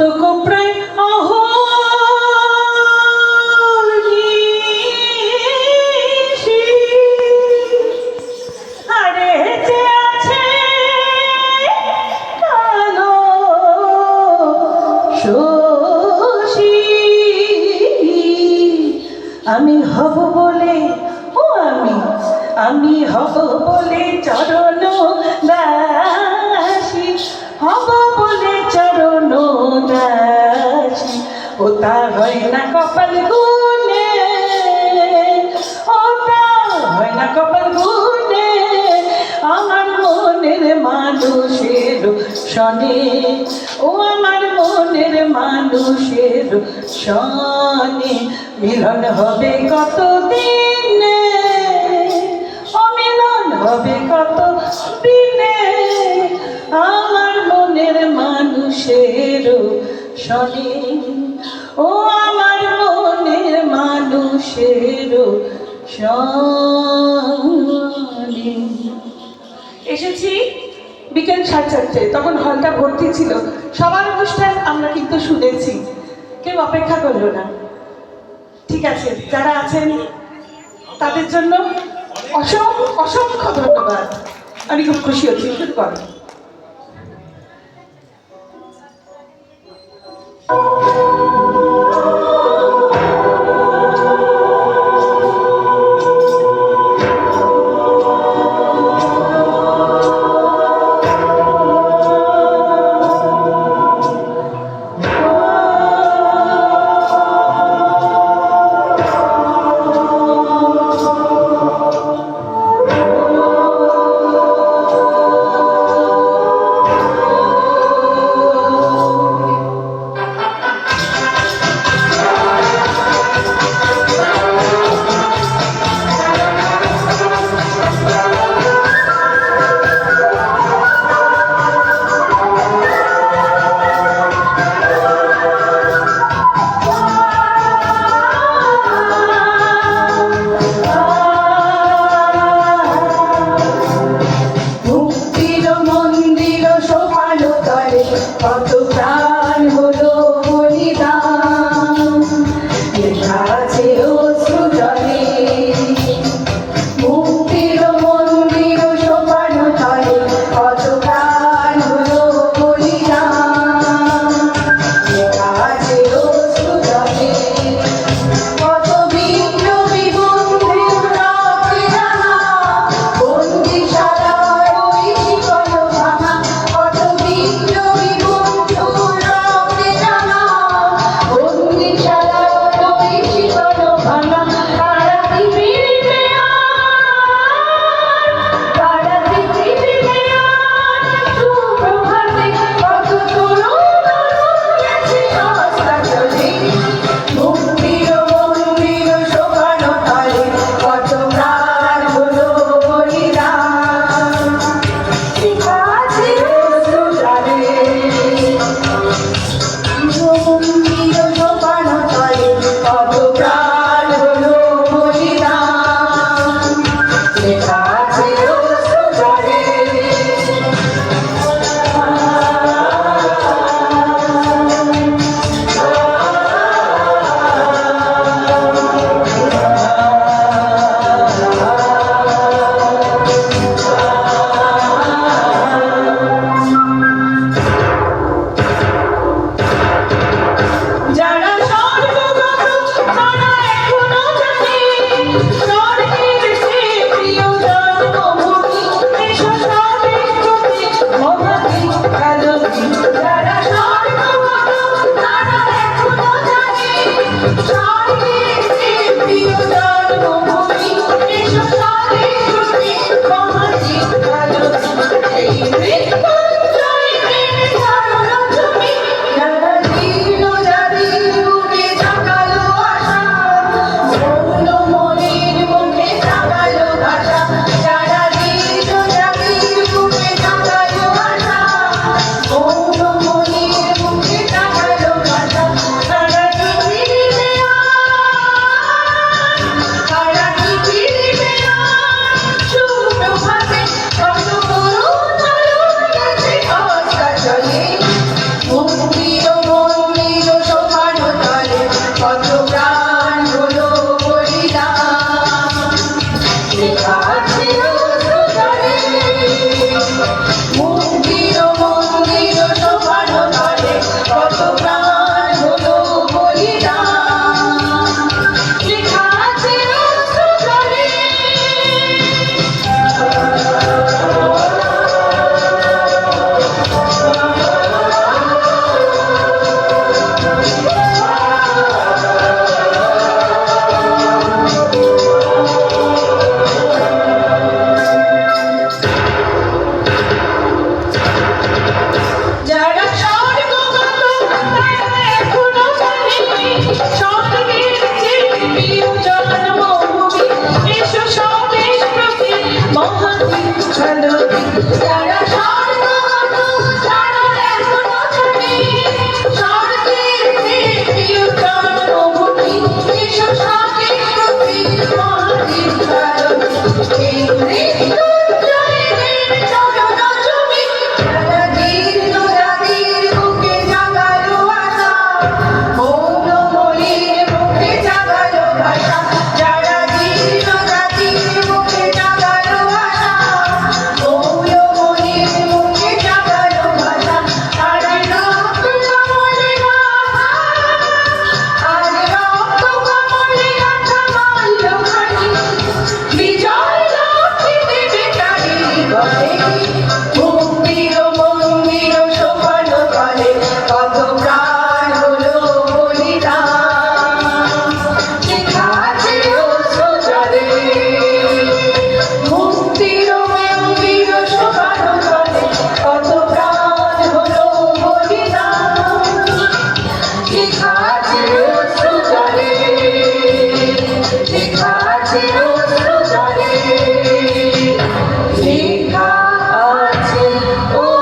আতক প্রায় আছে আমি হব বলে ও আমি আমি হব বলে চরণ দাসী দাসী ও হয় না কপাল গুনে ও তা হয় না কপাল গুনে আমার মনের মানুষের শনে ও আমার মনের মানুষের শনে মিলন হবে কত দিনে অমিলন হবে কত দিনে আমার মনের মানুষের শনে ও আমার মনের মানুষের এসেছি বিকেল সাড়ে চারটে, তখন হলটা ভর্তি ছিল। সবার অনুষ্ঠান আমরা কিন্তু শুনেছি। কেউ অপেক্ষা করল না। ঠিক আছে, যারা আছেন, তাদের জন্য অসংখ্য অসংখ্য ধন্যবাদ। আমি খুব খুশি হচ্ছি শুরু কর কত প্রাণ হলো বলিদান?